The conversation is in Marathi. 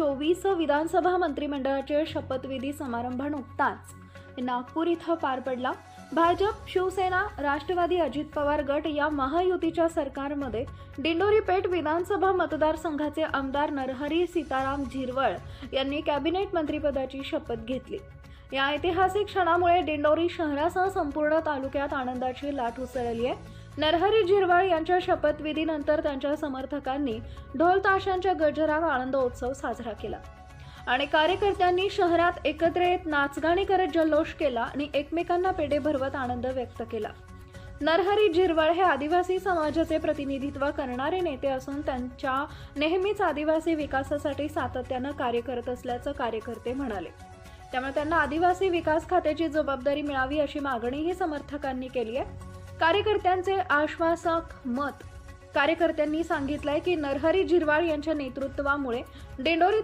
चोवीस विधानसभा मंत्रिमंडळाचे शपथविधी समारंभ नुकताच. नागपूर इथं पार पडला. भाजप शिवसेना राष्ट्रवादी अजित पवार गट या महायुतीच्या सरकारमध्ये दिंडोरी पेठ विधानसभा मतदारसंघाचे आमदार नरहरी सीताराम झिरवळ यांनी कॅबिनेट मंत्रिपदाची शपथ घेतली. या ऐतिहासिक क्षणामुळे दिंडोरी शहरासह संपूर्ण तालुक्यात आनंदाची लाट उसळली आहे. नरहरी झिरवाळ यांच्या शपथविधीनंतर त्यांच्या समर्थकांनी ढोल ताशांच्या गजरात आनंदोत्सव साजरा केला. आणि कार्यकर्त्यांनी शहरात एकत्र येत नाचगाणी करत जल्लोष केला आणि एकमेकांना पेढे भरवत आनंद व्यक्त केला. नरहरी झिरवळ हे आदिवासी समाजाचे प्रतिनिधित्व करणारे नेते असून त्यांच्या नेहमीच आदिवासी विकासासाठी सातत्यानं कार्य करत असल्याचं कार्यकर्ते म्हणाले. त्यामुळे त्यांना आदिवासी विकास खात्याची जबाबदारी मिळावी अशी मागणीही समर्थकांनी केली आहे. कार्यकर्त्यांचे आश्वासक मत. कार्यकर्त्यांनी सांगितलंय की नरहरी झिरवाळ यांच्या नेतृत्वामुळे डेंडोरी